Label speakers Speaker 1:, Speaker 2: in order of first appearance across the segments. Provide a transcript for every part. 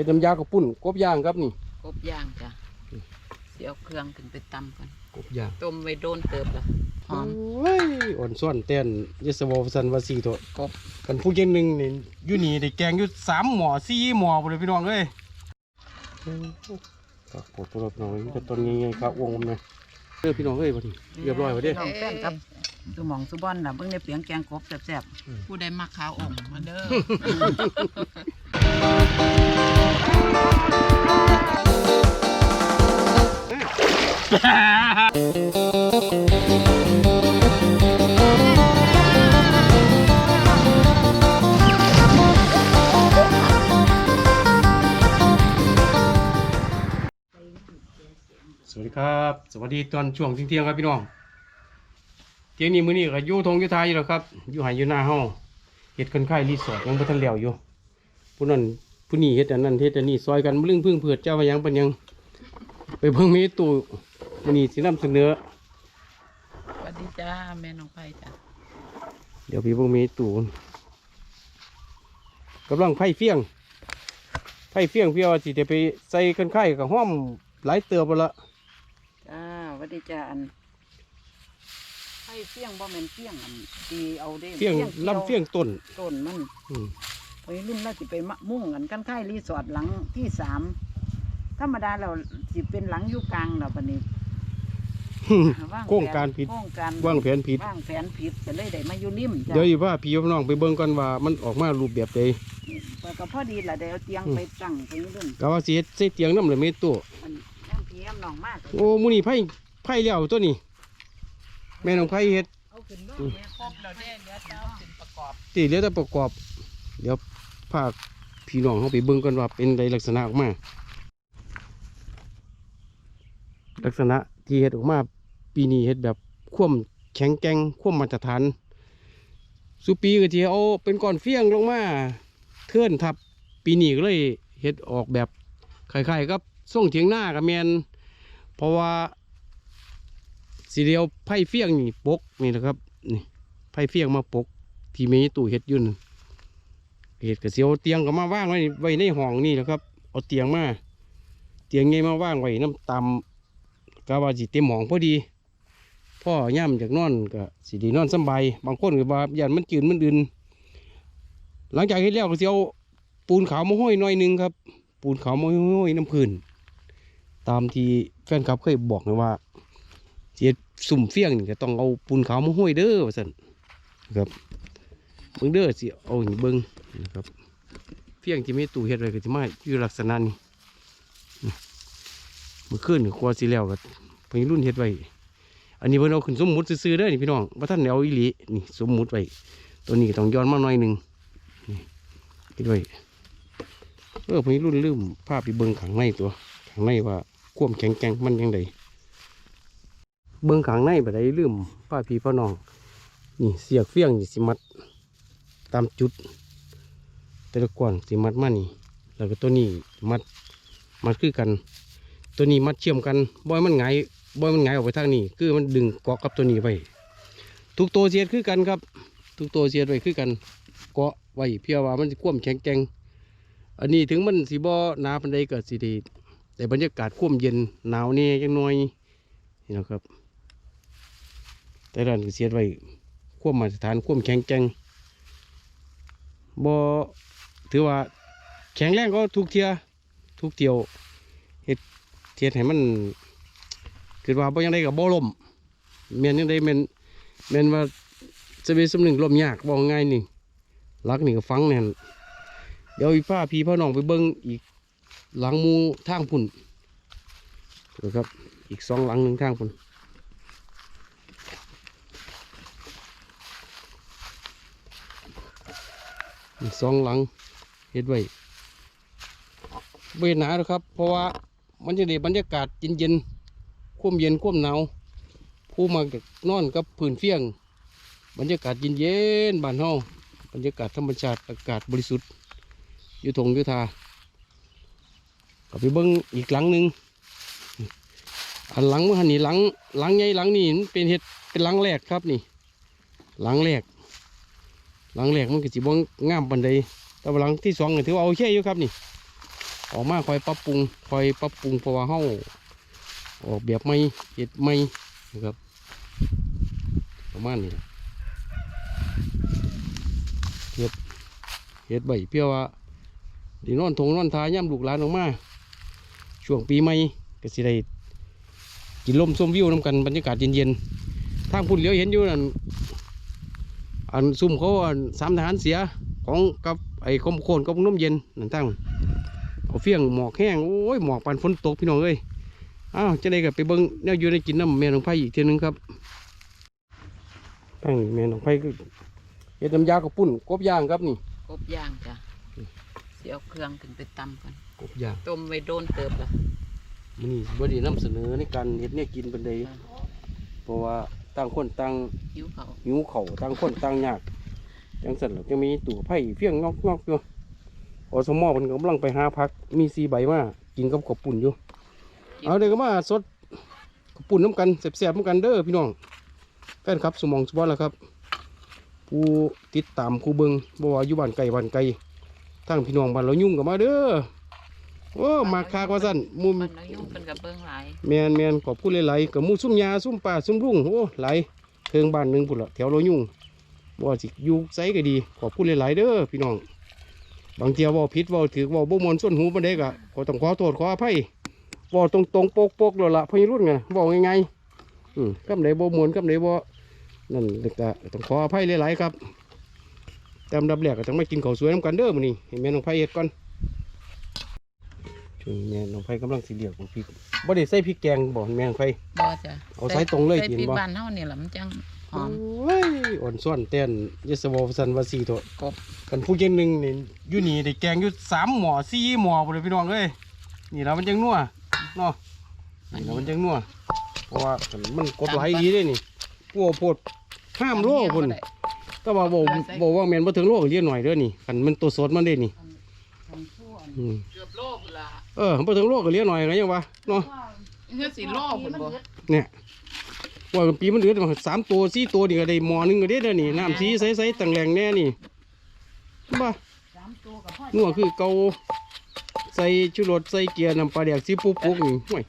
Speaker 1: ฮ็ดน้ำยากระปุ้นกบย่างครับนี่
Speaker 2: กบย่างจ้ะเสียวเครื่องขึ้นไปตำก่อน
Speaker 1: กบย่าง
Speaker 2: ต้มไว้โดนเติบละหอม
Speaker 1: โอ้ยอ่อนซ่อนเต้นยศวสันวาสีตัว
Speaker 2: กบ
Speaker 1: กันผู้ยังหนึ่งนี่อยู่นี่ได้แกงอยู่สามหมอสี่หมอหมดเลยพี่น้องเอ้ยครับปวดตัวพี่น้องนี่ก็ต้นยังไงครับวงผมเลยเด้อพี่น้องเอ้ยพอดีเรียบร้อยพอดี
Speaker 3: น้องแป้นครับสุหมองสุบอนน่ะเบิ่งในเปียงแกงกบแซ่บ
Speaker 2: ผู้ใดมักขาวอ่องมาเด้อ
Speaker 1: สวัสดีครับ สวัสดีตอนช่วงเที่ยงๆครับพี่น้อง เที่ยงนี้มื้อนี้ก็อยู่ทงอยู่ทายอยู่แล้วครับ อยู่หายอยู่หน้าห้องเฮ็ดคนไข้รีสอร์ทยังบ่ทันแล้วอยู่ผู้นั้น ผู้นี้เฮ็ดอันนั้นเฮ็ดอันนี้ซอยกันบ่ลึงพึ่งเผือดเจ้าว่าหยังเป็นหยัง ไปเบิ่งเมตู้มื้อนี้สินำเสนอ
Speaker 2: สวัสดีจ้าแม่น้องไผ่จ้ะ
Speaker 1: เดี๋ยวพี่เบิ่งเมตู้กำลังไผ่เฟียงไผ่เฟียงเพี่ว่าสิได้ไปใส่คนไข้กับห้อมหลายเตือบ่ละ
Speaker 3: ๆจ้าหวัดดีจ้าอันให้เฟียงบ่แม่นเฟียงอันตีเอาเด้
Speaker 1: เฟียงลำเฟียงต้น
Speaker 3: ต้นมัน
Speaker 1: อืม
Speaker 3: พอยรุ่นเราสิไปมะมุ่งกันกันค่ายรีสอร์ทหลังที่สามธรรมดาเราสิเป็นหลังอยู่กลางเราบัดนี้วางแผน
Speaker 1: โครงการผิด
Speaker 3: โครงการ
Speaker 1: วางแผนผิด
Speaker 3: วางแผนผิดก็เลยได้มาอยู่ริมจ้ะ
Speaker 1: เดี๋ยวอยู่ว่าพี่น้องไปเบิ่งก่อนว่ามันออกมารูปแบบใด
Speaker 3: แต่ก็พอดีล่ะได้เอาเตียงไปตั้งไปรุ่น
Speaker 1: ก็ว่าสิเฮ็ดใส่เตียงน้ำเลยเมตู้
Speaker 3: อันน้ำเพียมน้องมาก
Speaker 1: โอ้มูนี่ไผ่ไผ่แล้วตัวนี้แม่น้องไผ่เฮ็ด
Speaker 2: เอาขึ้นมาแม่ครบแล้วเด้เดี๋ยวจะเอาขึ้นประกอบ
Speaker 1: ตีเหลือแต่ประกอบ เดี๋ยวพาคพี่น้องเขาไปเบิ่งกันว่าเป็นใดลักษณะออกมา ลักษณะที่เฮ็ดออกมา ปีนี้เฮ็ดแบบคว่ำแข็งแกร่งคว่ำมาตรฐานสุปีก็ที่เอาเป็นก้อนเฟี้ยงลงมาเทื่อนทับปีนี้ก็เลยเฮ็ดออกแบบคล้ายๆกับส่งเถียงหน้ากับแมนเพราะว่าสีเดียวไผ่เฟี้ยงนี่ปกนี่นะครับนี่ไผ่เฟี้ยงมาปก ที่มีตู้เฮ็ดยุ่น เฮ็ดกระเสียวเตียงก็มาว่างไว้ไว้ในห้องนี่แหละครับ เอาเตียงมา เตียงไงมาว่างไว้น้ำตำก็ว่าสิเต็มห้องพอดี พ่อย่ำจากนอนก็สิดีนอนสบายบางคนก็ว่าย่านมันจืดมันดืนหลังจากเฮ็ดแล้วก็สิเอาปูนขาวมาห้อยหน่อยหนึงครับ ปูนขาวมาห้อยน้ำพื้นตามที่แฟนคลับเคยบอกนะว่าสิเฮ็ดสุ่มเฟี้ยงนี่ก็ต้องเอาปูนขาวมาห้อยเด้อว่าซั่นครับ เบิ้งเด้อสิเอาอย่างเบิ้งนะครับเพียงที่มีตู้เฮ็ดไว้ก็จะมาอยู่ลักษณะนี้เมื่อคืนนี่ครัวสิแล้วก็เพิ่นรุ่นเฮ็ดไว้อันนี้เพิ่นเอาขึ้นสมมุติซื่อๆเด้อนี่พี่น้องว่าท่านเอาอีหลีนี่สมมุติไว้ตัวนี้ต้องย้อนมาหน่อยหนึ่งนี่เฮ็ดไว้เออพิ่นรุ่นลืมภาพไปเบิ่งข้างในตัวข้างในว่าควมแข็งแกร่งมันยังไงเบิ่งข้างในแบ่ได้ลืมป้าพี่พ่อน้องนี่เสียกเฟี้ยงนี่สิมัด ตามจุด แต่ละก่อนสิมัดมานี่ แล้วก็ตัวนี้มัดมัดคือกัน ตัวนี้มัดเชื่อมกันบ่อยมันไงายบ่อยมันไงายออกไปทางนี้ คือมันดึงเกาะกับตัวนี้ไว้ทุกตัวเสียดคือกันครับ ทุกตัวเสียดไว้คือกันเกาะไว้เพื่อว่ามันจะคว่ำแข็งแกร่งอันนี้ถึงมันสีบ่หนาปันใดเก็สิไดีแต่บรรยากาศคว่ำเย็นหนาวนี่ยังน้อยนี่นะครับ แต่ด้านเสียดไว้ควบมาตรฐานควบแข็งแกร่ง บถือว่าแข็งแรงก็ทุกเทียทุกเที่ยวเฮ็ดเทียดให้มันคือว่าบ่ยังได้กับบ่ลมแม่นยังได้แม่นแม่นว่าสเวสมหนึ่งลมยากบ่ง่ายนี่ลักนี่ก็ฟังแน่นเดี๋ยวอีกผ้าพี่พ่อน้องไปเบิ่งอีกหลังมูทางพุ่นนะครับอีกสองหลังหนึ่งทางพุ่น อีก สองหลังเฮ็ดไว้เวหนาหรอกครับ เพราะว่ามันจะได้บรรยากาศเย็นๆควมเย็นควมหนาวผู้มาจากนอนกับพื้นเฟียง บรรยากาศเย็นๆบ้านเฮาบรรยากาศธรรมชาติอากาศบริสุทธิ์อยู่ทงอยู่ทาก็ไปเบิ้งอีกหลังหนึ่งอันหลังมื่อหันนี่หลังหลังใหญ่หลังนี่มันเป็นเห็ดเป็นหลังแรกครับนี่ หลังแรก หลังแรกมันก็สิบ่งามปันใดแต่ว่าหลังที่สองเนี่ยถือว่าโอเคอยู่ครับนี่ ออกมาคอยปรับปรุงคอยปรับปรุงเพราะว่าเฮาออกแบบไม่เห็ดไม่นะครับ ประมาณนี้เห็ดเห็ดใบเพี้ยวว่าดีนอนทงนอนทาย่ำลูกหลานออกมาช่วงปีใหม่ก็สิได้กินลมชมวิวน้ำกันบรรยากาศเย็นๆทางพุ่นเลี้ยวเห็นอยู่นั่น อันซุ่มเขาอันสามทหารเสียของกับไอ้คมโคนกับน้มเย็นนั่นตั้งเอาเฟี้ยงหมอกแห้งโอ้ยหมอกปันฝนตกพี่น้องเอ้ยอ้าวจะได้กับไปเบิ้งแนวอยู่ในกินน้ำแม่น้องไผ่อีกเทีนึงครับตั้งนี่แม่น้องไผ่ก็เฮ็ดน้ำยากระปุ่นกบย่างครับนี่
Speaker 2: กบย่างจ้ะเสียวเครื่องขึ้นไปตำกัน
Speaker 1: กบย่าง
Speaker 2: ต้มไว้โดนเติบละ
Speaker 1: มื้อนี้บ่ได้นำเสนอในการเฮ็ดเนี่ยกินเป็นใดเพราะว่า ต่างคนต่าง
Speaker 2: หิวเขาว
Speaker 1: หิวข้าวต่างคนต่างยากจังซั่นแล้วจะมีตู้ไผ่เฟี้ยงงอกๆอยู่อสมอเพิ่นกำลังไปหาผัก มีสีใบมากินกับกบปุ่นอยู่ เอาเดี๋ยวก็มาสดกบปุ่นน้ำกันแซ่บๆน้ำกันเด้อพี่น้องแฟนครับสมองสปอร์ตแล้วครับ ผู้ติดตามผู้เบิงบ่ว่าอยู่บ้านไกลบ้านไกลทั้งพี่น้องบ้านเรายุ่งกับมาเด้อ โอ้มาคากว่าสั่นหมุม
Speaker 2: มันเรายุ่งเป็นกับเบิ้งหลาย
Speaker 1: แมนแมนขอบคุณหลายๆกับหมูซุ่มยาซุ่มป่าซุ่มรุ่งโอ้หลายเทิงบ้านหนึ่งพุ่นละแถวเรายุ่งบ่ว่าสิอยู่ไสก็ดี ขอบคุณหลายๆเด้อพี่น้อง บางเทียเว่าผิดเว่าถือเว่าบ่มวนส่วนหูปานใดก็ขอต้องขอโทษขออภัยเว่าตรงๆโปกๆแล้วล่ะพี่รุ่นไงเว้าง่ายๆอืมคำใดบ่มวนคำใดบ่นั่นเด็กก็ต้องขออภัยหลายๆครับแต่อันดับแรกก็ต้องมากินข้าวสวยน้ำกันเด้อมื้อนี้ให้แม่น้องไผเฮ็ดก่อน ช่วงนี้แม่น้องไผกำลังสิเลียกพริกบ่ได้ใส่พริกแกงบ่แม่น้องไผ
Speaker 2: บ่จ้ะ
Speaker 1: เอาสายตรงเลย
Speaker 2: ใส่
Speaker 1: กิน
Speaker 2: พริก
Speaker 1: บ่
Speaker 2: บ้านเฮานี่ล่ะมันจังหอม
Speaker 1: โอ้ยอ่อนซ่อนเต้นยศวอสันวาสีโต
Speaker 2: กบ
Speaker 1: กันผู้เก่งหนึ่งนี่อยู่นี่ได้แกงอยู่สามหมอสี่หมอบ่เลยพี่น้องเอ้ยนี่เรามันจังนัวเนาะนี่เรามันจังนัวเพราะว่ามันกดไหลดีเด้นี่พวกโพดห้ามโลพุ่นก็ว่าบ่บ่ว่าแม่นบ่ถึงโลเรียนหน่อยเด้อนี่คันมันตัวสดมันเด้นี่อืม
Speaker 2: เกือบโลพุ่ นละ
Speaker 1: เออบ่ถึงโลก็เรียนหน่อยนะยังวะเนาะ
Speaker 2: เฮือสิโลพุ่นบ่
Speaker 1: เนี่ยว่าปีมันเหลือสามตัวสี่ตัวนี่ก็ได้หมอหนึงก็ได้เด้อนี่น้ำสีใสๆตังแรงแน่นี่บ่
Speaker 3: สามตัวกับพ่อ
Speaker 1: นัวคือเกาใส่ชูรสใส่เกียร์น้ำปลาแดกซีปุ๊กปุ๊กนี่ห่วย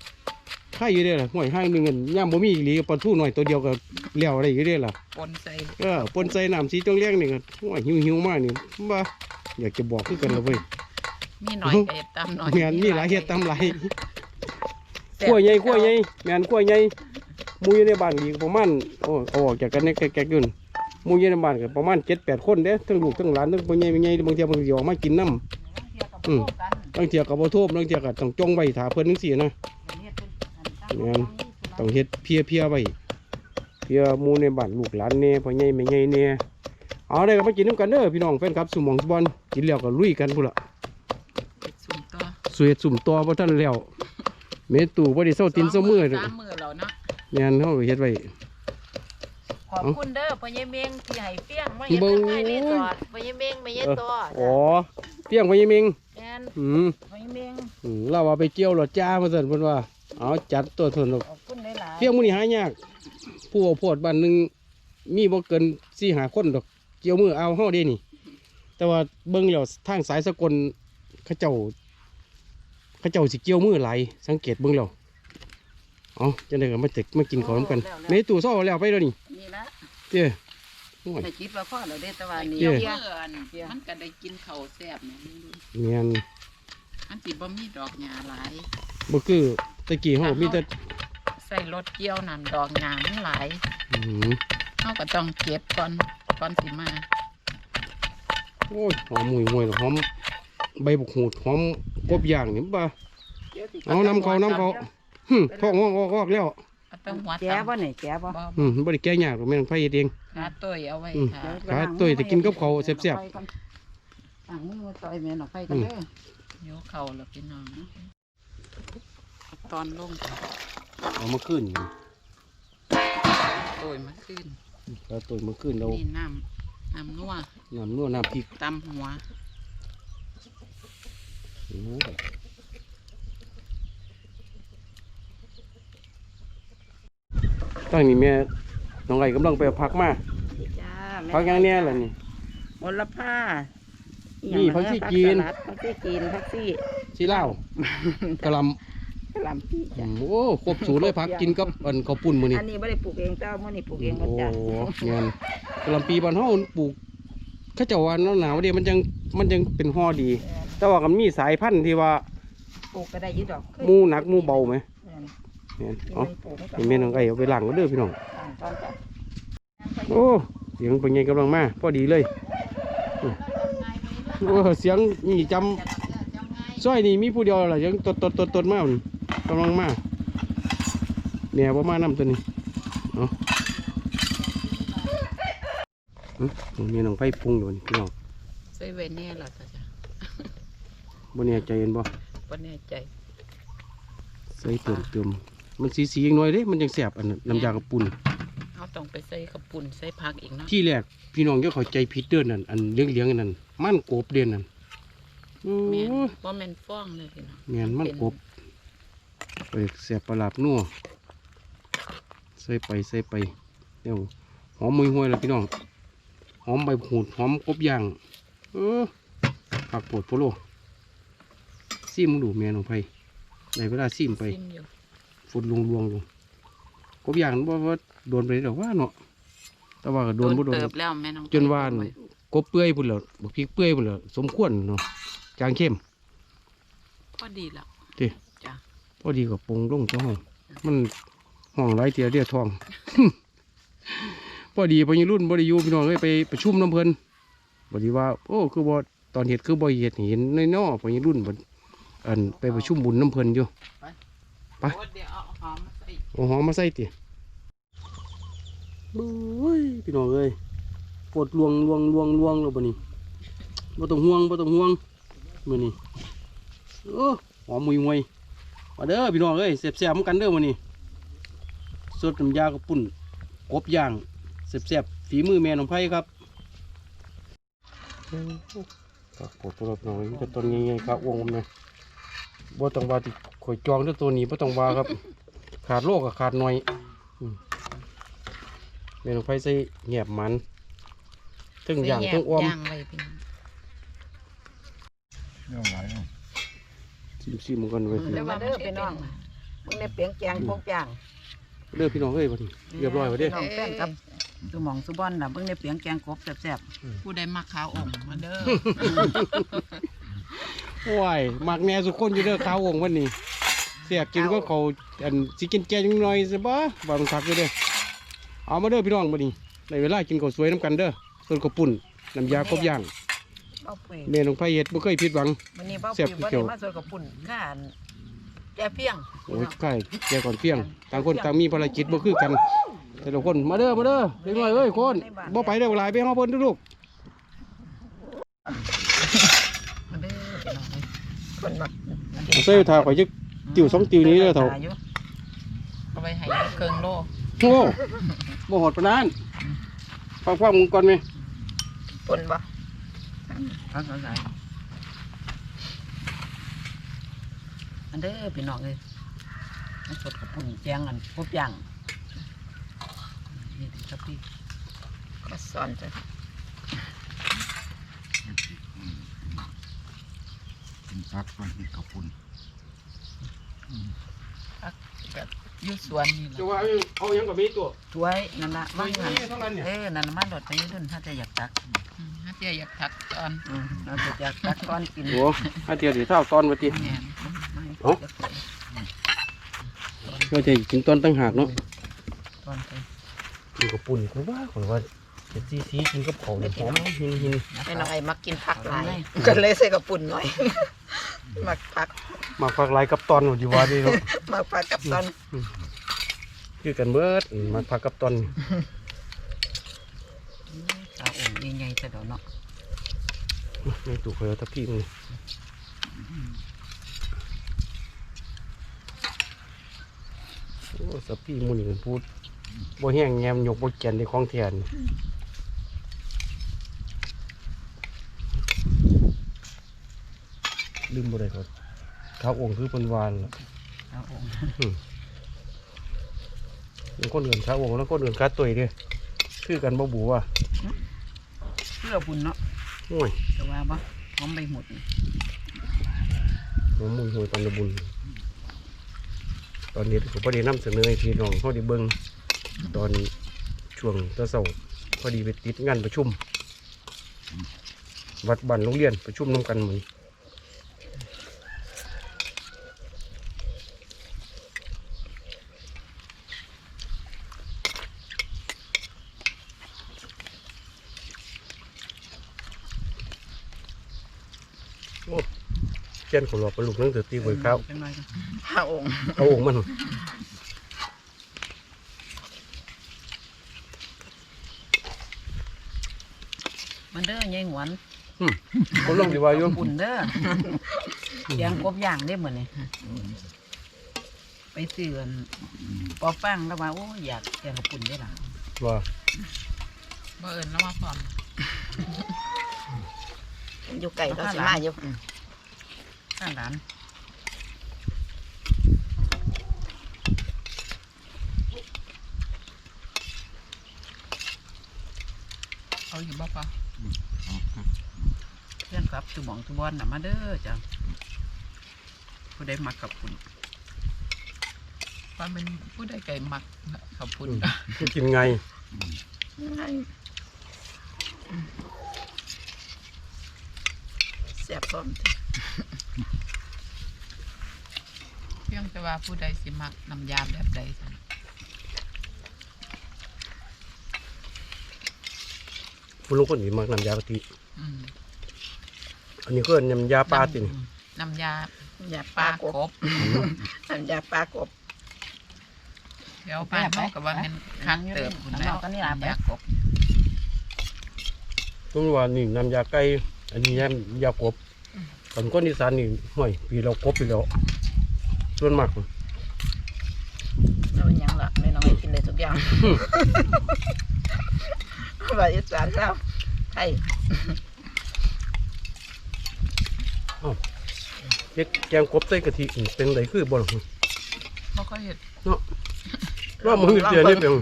Speaker 1: ไข่อยู่เด้อล่ะห่วยห้างหนึงกันย่ามบ่มีอีหลีก็ปลาทูหน่อยตัวเดียวก็แล้วได้อยู่เด้อล่ะ
Speaker 2: ปนใส่
Speaker 1: เออปนใส่น้ำสีจ้องเลี้ยงนี่ก็ห่วยหิวๆมากนี่บ่อยากจะบอกคือกันละเว้ย
Speaker 2: มีหน่อยก็เฮ็ดตำหน่อย
Speaker 1: แม่นมีหลายเฮ็ดตามหลาย
Speaker 2: แซ่บ
Speaker 1: ขั้วใหญ่ขั้วใหญ่แม่นขั้วใหญ่หมู่อยู่ในบ้านอีกประมาณโอ้เอาออกจากกันเนี่ยแก๊กๆอยู่นั่นหมู่อยู่ในบ้านก็ประมาณ7-8คนเด้ทั้งลูกทั้งหลานทั้งพ่อใหญ่แม่ใหญ่บางเที่ยบางทีออกมากินน้ำอืมบางเที่ยก็บ่โทษบางเที่ยก็ต้องจงไว้ถ้าเพิ่นจังซี่นะต้องเฮ็ดเพียเพียไว้เพียหมูในบ้านลูกหลานแน่พ่อใหญ่แม่ใหญ่แน่เอาได้ก็มากินน้ำกันเด้อพี่น้องแฟนครับสุหมองสุบอลกินแล้วก็ลุยกันพุ่นละ
Speaker 2: เฮ็ดสุ่ม ตัว
Speaker 1: สวยสุ่มตัวบ่ทันแล้วเมตู่บ่ได้เซาตีนเซามือ
Speaker 2: ส
Speaker 1: เด้อ
Speaker 2: สามมือแล้วเนาะ
Speaker 1: แม่นเฮาก็เฮ็ดไว้
Speaker 2: ขอบคุณเด้อพ่อใหญ่เมงที่ให้เฟี้ยงมา
Speaker 1: เบิ่
Speaker 2: เฮ็ด
Speaker 1: ง
Speaker 2: ให้รีสอร์ทพ่อใหญ่เมงไม่เฮ็ดตัว
Speaker 1: อ๋อเพียงพ่อใหญ่เมง
Speaker 2: แม่น
Speaker 1: อืม
Speaker 2: พ่อใหญ่เมง
Speaker 1: อืมเราว่าไปเกี่ยวรถจ้ามาซั่นเพิ่นว่าเอาจัดตัวทน
Speaker 3: ขอบคุณหลายๆ
Speaker 1: เพียงมื้อนี้หายาก ผู้เอาโพดบ้านหนึงมีบ่เกิน4-5คนดอกเกี่ยวมือเอาเฮาเด้นี่แต่ว่าเบิ่งแล้วทางสายสกลเขาเจ้า เขาเจ้าสิเกี่ยวมือไหลายสังเกตเบิ่งแล้วเอาจะได้กันมาตึกมากินของนำกันในตู้ซ่อแล้วไปแล้วนี่
Speaker 3: นี่ละ
Speaker 1: เจ้โอ้ย
Speaker 3: ไม่คิดว่าพ่อเราได้แต่ว่านี่
Speaker 1: เย้
Speaker 2: เมื่ออันมันก็ได้กินข้าวแซ่บเนี่ยนี่ดู
Speaker 1: เนียน
Speaker 2: มันสิบ่มีดอกหญ้าหลาย
Speaker 1: บ่คือตะกี้เฮามีแต่
Speaker 2: ใส่รถเกี่ยวนั่นดอกหญ้ามันหลาย
Speaker 1: อื้อหือ
Speaker 2: เฮาก็ต้องเก็บก่อนก่อนสิมา
Speaker 1: โอ้ยหอมมุยมวยหอม ใบบุกหูดหอมกบย่างนี่บ่าเอาน้ำเขาน้ำเขาหึท้องงอกออกๆแล้ว
Speaker 2: เอาแต้องหัว
Speaker 3: แก่
Speaker 2: ตำ
Speaker 3: บ่เนี่ยแก่บ่
Speaker 2: บ่
Speaker 1: อืมบ่ได้แก้ยากหรอกแม่นไผเฮ็ดเอง
Speaker 2: ขาตุ้ยเอาไว้
Speaker 1: อืม
Speaker 2: ค่ะ
Speaker 1: ขาตุ้ยแต่กินกับข้าวแซ่บ
Speaker 3: ต่างมือมาต่อยแม่นออกไปกันเด้อ
Speaker 2: โยกเข่าแล้วพี่น้องตอนลง
Speaker 1: เอามาขึ้นนี่
Speaker 2: โอ้ยมาขึ้น
Speaker 1: เอาตัวมาขึ้นเอา
Speaker 2: นี่น้ำน้ำนัว
Speaker 1: น้ำนัวน้ำพริก
Speaker 2: ตำหัว
Speaker 1: โอ้ย ตั้งนี่แม่น้องไอ้กำลังไปเอาผักมา
Speaker 3: จ้าแม่
Speaker 1: ผักอย่างเนี้ยล่ะนี่
Speaker 3: มลผ้า
Speaker 1: นี่
Speaker 3: นี่
Speaker 1: ผักชีจีน
Speaker 3: ผักชีจีนผักชี
Speaker 1: เชที่เล่าวกะหล
Speaker 3: กะหล่ำปีำจ้ะ
Speaker 1: โอ้ครบสูตรเลยพักกินกับอันข้าวปุ้นมื้อนี้
Speaker 3: อันนี้ไม่ได้ปลูกเองแต่ว่ามื่อนี้ปลูกเองก็
Speaker 1: โอ้
Speaker 3: จ้ะ
Speaker 1: เงี้ยกะหลำปีบ้านเฮาปลูก เขาเจ้าว่าหนาวๆเดี๋ยวมันยังมันยังเป็นห่อดี แต่ว่าก็มีสายพันธุ์ที่ว่า
Speaker 3: ปลูกก็ได้อยี่ดอก
Speaker 1: หมูหนักหมูเบาไหม
Speaker 3: แม่น
Speaker 1: เนี่ย
Speaker 3: ที่
Speaker 1: เอ๋อ
Speaker 3: มันปลูกมันก็
Speaker 1: นี่แม่น้องไก่เอาไปล้างก็เด้อพี่น้อง
Speaker 3: ต่างตอนจ้ะ
Speaker 1: โอ้เสียงเป็นไงกำลังมาพอดีเลยโอ้เสียงนี่จำซอยนี่มีผู้เดียวเหรอยังตดตดตดตดมาพุ่นกำลังมาเนี่ยประมาณน้ำตัวนี้เอาอื้อ มีน้องไฟปรุงอยู่นี่พี่น้อง
Speaker 2: ใส่ไว้แน่ล่ะจ้ะจ้ะ
Speaker 1: บนเนี่ยใจเย็นบ่
Speaker 2: บ่แน่ใจ
Speaker 1: ใส่เติมเติมมันสีสีอีกหน่อยเด้ มันยังแสบอันนั้นน้ำยากระปุ่น
Speaker 2: เอาต้องไปใส่ข้าวปุ้นใส่ผักอีกเนาะ
Speaker 1: ที่แรกพี่น้องจะเข้าใจผิดเด้อนั่นอันเลี้ยงเลี้ยงๆอันนั่นมันกบเด่นนั่นโอ้
Speaker 2: แม่น
Speaker 1: ย
Speaker 2: บ่แม่นฟ้องเลยพี่น้อง
Speaker 1: แม่นมันกบไปเสียบประหลาบนัวใส่ไปใส่ไปเดี๋ยวหอมมุยห้วยแล้วพี่น้อง หอมใบหูดหอมกบย่างเออผักโปดโพโลซิมดูแม่น้องไผ่ในเวลาซิมไป
Speaker 2: ซิมอยู่
Speaker 1: ฝนลวงลวงๆอยู่กบย่างว่าว่าโดนไปดอกว่าเนาะแต่ว่าก็โดนบ่โดน
Speaker 2: เติบแล้วแม่น้อง
Speaker 1: จนวาอั่นกบเปื่อยพุ่นเหรอบักพริกเปื่อยพุ่นเหรอสมควรเนาะจางเข้ม
Speaker 2: พอดีแล้ว
Speaker 1: ติ
Speaker 2: จ้ะ
Speaker 1: พอดีกับปรุงลงเจ้าห้องมันห้องไรเตียเรียทอง พอดีพอยีรุ่นบริยูพี่น้องเลยไปประชุมน้ำเพลินบดีว่า โอ้คือบ่ตอนเห็ดคือบ่เห็ดเห็นในนอพอยีรุ่นบ่อันไปประชุมบุญน้ำเพลินอยู่ไป
Speaker 2: โอ้เดี๋ยวเอาหอมมาใส่
Speaker 1: หอมมาใส่ติบุ้ยพี่น้องเอ้ยปวดลวงลวงลวงลวงแล้วบ่นี้บ่ต้องห่วงบ่ต้องห่วงมือนี้โอ้หอมมุยมวยมาเด้อพี่น้องเอ้ยแซ่บๆเหมือนกันเด้อมือนี้สดน้ำยากระปุ่นกบย่าง แซ่บๆฝีมือแม่น้องไผครับครับปวดตัวพี่น้องมันจะต้นใหญ่ๆครับวงผมเนี่ยบ่ต้องว่าที่ข่อยจองเด้อตัวนี้บ่ต้องว่าครับ ขาดโลกกับขาดหน่อยอืมเมนูไฟใส่เงียบมันทั้งอย่าง
Speaker 2: ใส่แยก
Speaker 1: ทั้งอ้อม
Speaker 2: ย่างไว้พี่น้อง
Speaker 4: เรื่องไรเนาะ
Speaker 1: ชิมชิมกันไว้พี่
Speaker 3: เดี๋
Speaker 1: น้
Speaker 3: ย
Speaker 1: อ
Speaker 3: ว
Speaker 1: ง
Speaker 3: มาเด้อพี่น้องมึงในเปียงแกงพวกย่าง
Speaker 1: เด้อพี่น้องเอ้ยวันนี้เรียบร้อยวันนี้
Speaker 3: พี่น้องแฟนครั บสุหมองสุบอนน่ะเบิ่งในเปียงแกงกบแซ่บ
Speaker 2: ผู้ใดมักขาวอ่องมาเด้อ
Speaker 1: โอ้ยมักแน่สุกคนอยู่เด้อข้าววงวันนี้เสียบกินก็เขาอันสิกินแกงจังหน่อยสิบ่บางคักอยู่เด้อเอามาเด้อพี่น้องวันนี้ในเวลากินข้าวสวยน้ำกันเด้อส่วนข้าวปุ่นน้ำยากบย่าง
Speaker 3: ๆเบ้าปุ๋ย
Speaker 1: เมนูไฟเฮ็ดบ่เคยผิดหวัง
Speaker 3: วันนี้เบ้า
Speaker 1: แซ่
Speaker 3: ปุ๋
Speaker 1: บ
Speaker 3: ยบ่
Speaker 1: เกี่
Speaker 3: ได้
Speaker 1: ยว
Speaker 3: มาสวยกับปุ่นข้าอันแก่เพียง
Speaker 1: โอ้ยใช่แกก่อนเพียงต่างคนต่างมีภารกิจบ่คือกัน แต่ละคนมาเด้อมาเด้อเด็กน้อยเอ้ยคนบ่ไปเด้อหลายไปเฮาเพิ่นเด้อลูก
Speaker 3: มาเด้อพี่น้องเอ้ยคนมัก
Speaker 1: เสื้อทาข่อยจึกติวสองติวนี้เด้อเฒ่า
Speaker 3: อยู่
Speaker 2: เอาไปให้เครื่องโล
Speaker 1: โอ้บ่หดปานนั้นฟังฟังมึงก่อนไหม
Speaker 3: ปุ่นบ่ฟังสายอันเด้อพี่น้องเอ้ยมาสดกับปุ่นแจงอันพบย่าง นี่ครับพี่
Speaker 2: ก็สอนจ้ะ
Speaker 4: กินพักก่อนกินข้าวปุ้น
Speaker 2: ผักก็อยู่สวนนี่
Speaker 1: จะ
Speaker 2: ล่ะ
Speaker 1: ว่าเอาหยังก็มีตัว
Speaker 3: ถ้วยนั่นละ
Speaker 1: ไม่
Speaker 3: ว่าง
Speaker 1: มี
Speaker 3: หัน
Speaker 1: เท่านั้นเนี่ย
Speaker 3: เออนั่นน่ะมาโดดไปอยืดนถ้าจะอยากตัก
Speaker 2: อืมถ้าเตี้ยอยากผักตอน
Speaker 3: อืมเราจะอยากตักก้อนกิน
Speaker 1: โอ้อาเทียวสิเท่าตอนว่าติ
Speaker 2: แม่น
Speaker 1: เอ้าก็จะกินตอนตั้งหากเนาะ
Speaker 3: ตอนไป
Speaker 1: กินกับปุ่นคือว่าข่อยว่าจะซีซีกินกับเขาเนี่ยหอมหินหิน
Speaker 2: ไอ้น้องไอ้มักกินผักหลาย
Speaker 3: ก็เลยใส่กับปุ่นหน่อย มักผัก
Speaker 1: มาฟักหลายกับตอนอยู่ว่าดีเนาะ
Speaker 3: มักผักกับตอน
Speaker 1: คือกันเบิดมาฟักกับตอน
Speaker 3: ข้าวองค์ใหญ่ๆแต่เดี๋ยวเนาะ
Speaker 1: ในตู้ข่อยเอาตะพี่มึงโอ้สะพี่มูนี่มันพูด บ่แห้งแงมยกบ่แกนในของแทนลืมบ่ได้ครับข้าวองค์คือเพิ่นวานล่ะ
Speaker 3: ข้าวองค์
Speaker 1: เป็นคนอื่นข้าวองค์แล้วคนอื่นข้าตุยเด้อคือกันบ่บูว่า
Speaker 3: เพื่อปุ่นเนาะ
Speaker 1: โอ้ย
Speaker 3: แต่ว่าบ่หอมใบหมดนี่
Speaker 1: มหัวมุนหัวตอนระบุญ ตอนนี้ผมพอดีนำเสนอให้พี่น้องเขาได้เบิ่ง ตอนช่วงตะเสาพอดีไปติดงานประชุม วัดบ้านโรงเรียนประชุมน้ำกันเหมือนโอ้เช่นขอรอปลาลูกนั่งเถือตีไว้ข้าว
Speaker 3: จังหน่อยกัน
Speaker 5: พระองค์
Speaker 1: เอาองค์มัน
Speaker 3: มันเด้อยายห วน
Speaker 1: คนลงดีว่าอยู่
Speaker 3: ปุ่นเด้อเสียงกบย่างได้เหมือนนี่ไปเสื่อนปอฟังแล้วว่าโอ้ยอยากแกงกับปุ่นได้หรอ
Speaker 1: ว่า
Speaker 3: บ่เอิญแล้วมาพร้อม
Speaker 5: อยู่ไก่เขาสิมาอยู่
Speaker 3: ข้างร้านเอาอยู่บ่ปะ
Speaker 6: เอาครับ
Speaker 3: เพื่อนครับตุบองตุบอนน่ะมาเด้อจ้ะผู้ใดมักกับคุณความเป็นผู้ใดไก่มักกับคุณ
Speaker 1: คือกินไง
Speaker 5: เสียบพร้อม
Speaker 3: เพียงแต่ว่าผู้ใดสิมักน้ำยาแบบใดสั่น
Speaker 1: คุณลุงคนนี้มักน้ำยากะทิ
Speaker 3: อืม
Speaker 1: อันนี้ก็น้ำยาปลาติน
Speaker 3: น้ำยา
Speaker 5: อย่า
Speaker 3: ป
Speaker 5: ป
Speaker 3: ลา
Speaker 5: ลาก
Speaker 3: ก
Speaker 5: บบน้ำยาปลากบ
Speaker 3: เดี๋ยวปลาเขากับว่ามันค้างเติบคุณแล้วก็นี่ล่ะยากบ
Speaker 1: ต้องว่านี่น้ำยาไก่อันนี้น้ำยากบตอนก้นอีสานนี่ห่วยปีเรากบไปแล้วส่วนมาก
Speaker 5: เราเป็นหยังล่ะไม่น้อยกินได้ทุกอย่าง ว่าอีสานเราไทย
Speaker 1: เฮ็ดแกงกบใส่กะทินี่เป็นไรคือบ่ล่ะ
Speaker 3: เขาก็เห็ด
Speaker 1: รอบมือเดียวนี่เป็น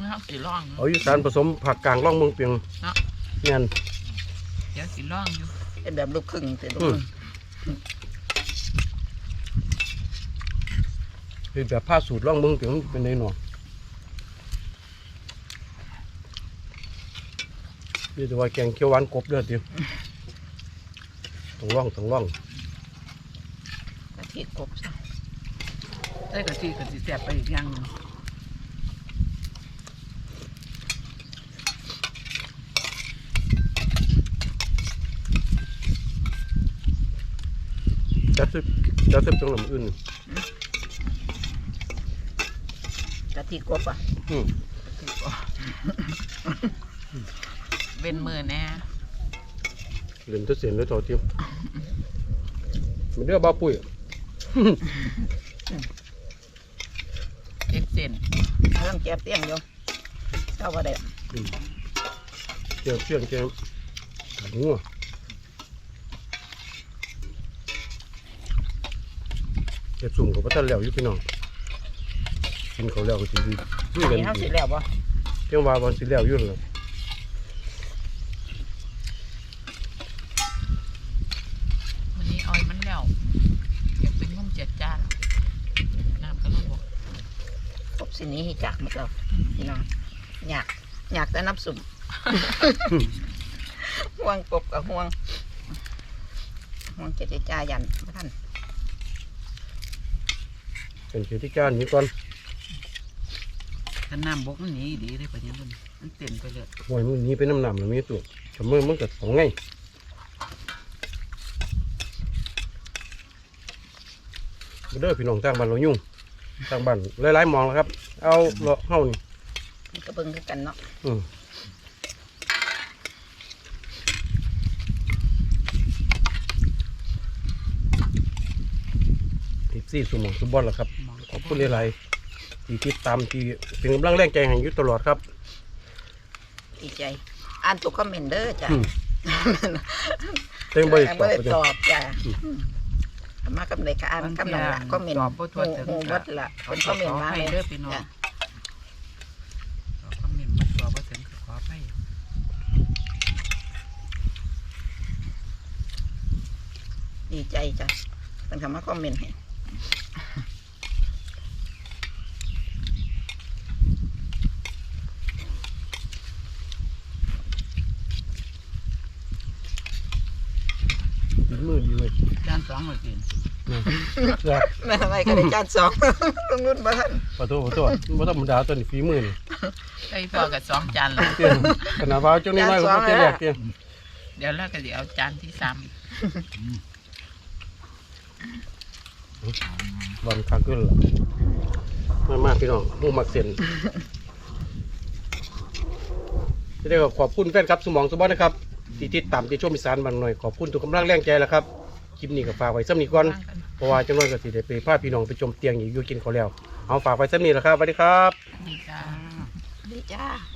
Speaker 3: นะครับสีร่อง
Speaker 1: เอาอีสานผสมผักกลางร่องเมืองเปียง
Speaker 3: เนาะ
Speaker 1: เงี้ย
Speaker 3: เดี๋ยวสีร่องอยู่
Speaker 5: เป็นแบบลูกครึ่งเป็นลูก
Speaker 1: อื
Speaker 5: ค
Speaker 1: ม
Speaker 5: รึ่ง
Speaker 1: คือแบบผ้าสูตรร่องเมืองเปียงเป็นไงหนอ นี่จะว่าแกงเขียวหวานกบเด้อติต้องร่องต้องร่อง
Speaker 5: กะทิกบ
Speaker 3: ได้กะทิกะทิแสบไปอีกอย่างหนึง
Speaker 1: จัดซึจัดซึตรงลำอื่น
Speaker 5: กะทิกบอะ
Speaker 1: อืม
Speaker 3: เว้นมือแน่
Speaker 1: เหรียญตัวเสียนด้วยต่อเทียมมันเรียกบ้าปุ้ย
Speaker 3: เอ็กเซน
Speaker 5: เริ่มแก็บเตี้ยงอยู่เจ้าว่าได้
Speaker 1: เจียวเชี่ยงเจียวงัวเก็บสุ่มกับพัทแล้วอยู่พี่น้องกินเขาวแล้วก็สิดีคุยกัน
Speaker 5: นี่เขา
Speaker 1: ดี
Speaker 5: สิแล้วบ่
Speaker 1: เพียงว่าวันสิแล้วอยู่นั่นแหล้ว
Speaker 3: วันนี้ออยมันแล้วเก็บเป็นงุ่มเจ็ดจานน้ำก็ลงบอก
Speaker 5: กบสิ หนี้ให้จากหมดแล้วพี่น้องอยากอยากแต่น้ำสุ่มห่วงกบกับห่วงห่วงเจติจายันบ่ท่าน
Speaker 1: เป็นเศรษฐกิจนี้ก่อน
Speaker 3: ถ้าน้ำบกมันหนีดีเลยปะเนี่ยมันมันเต็มไปเลย
Speaker 1: หวยมันหนี้ไปน้ำหนำแล้วมีตัวชมมือมันก็ของไงมาเด้อพี่น้องต่างบ้านเรายุ่งต่างบ้านหลายๆหมองแล้วครับ เอาเลาะเฮานี่
Speaker 5: มันก็เบิ่งคือกันเนาะ
Speaker 1: อืมอีกสี่สมองสุบอลแล้วครับ
Speaker 3: มอง
Speaker 1: ขอบคุณหลายๆที่ติดตามที่เป็นกำลังแรงใจให้อยู่ตลอดครับ
Speaker 5: ดีใจ อ่านตุกคอมเมนต์เด้อจ้ะ
Speaker 1: อืมเต็มบริ
Speaker 5: บ่
Speaker 1: ตอบ
Speaker 5: ได้
Speaker 1: ไปเลย
Speaker 5: ตอบจ้ะ มากับใดก็อ่านคำนั้นละคอมเมนต์
Speaker 3: ตอบบ่ทั่วถึง
Speaker 5: หูหมดละเป็นคอมเมนต์มา
Speaker 3: ขอ
Speaker 5: เล
Speaker 3: ให้
Speaker 5: ย
Speaker 3: เด้อพี่น้อง
Speaker 5: จ้ะ
Speaker 3: ขอคอมเมนต์มาตัวบ่ถึงขอให้
Speaker 5: ดีใจจ้ะเป็นคำว่าคอมเมนต์ให้
Speaker 1: ฝีมือดีเลย
Speaker 2: จานส องมากิน
Speaker 5: แม่ทำไมก็ได้จานสองตรงนู้นบ้าน
Speaker 1: ขอโทษขอโทษบ่ธรรมดาตัวนี้ฝีมือนี่
Speaker 2: ไอ้พ่อกับสองจานละ
Speaker 1: เตี้ยขนาดว่าจังนี้น้อยก็บ่เตี้ยแรกเตี้ย
Speaker 2: เดี๋ยวแล้วก็เดี๋ยวเอาจานที่สามอีก
Speaker 1: บอลคักขึ้นล่ะมามาพี่น้องหมูมักเส้นจะได้ขอบคุณแฟนครับสมองสมบัตินะครับที่ติดตามที่ชมอีสานบางหน่อยขอบคุณทุกกำลังแรงใจแล้วครับ คลิปนี้ก็ฝากไว้ซ้ำนี้ก่อน
Speaker 2: ตั้งกัน
Speaker 1: เพราะว่าจังน้อยก็สิได้ไปพาพี่น้องไปชมเตียงอยู่อยู่กินเขาวแล้วเอาฝากไว้ซ้ำนี้แหละครับสวัสดีครับ
Speaker 2: ดีจ้า
Speaker 5: ดีจ้า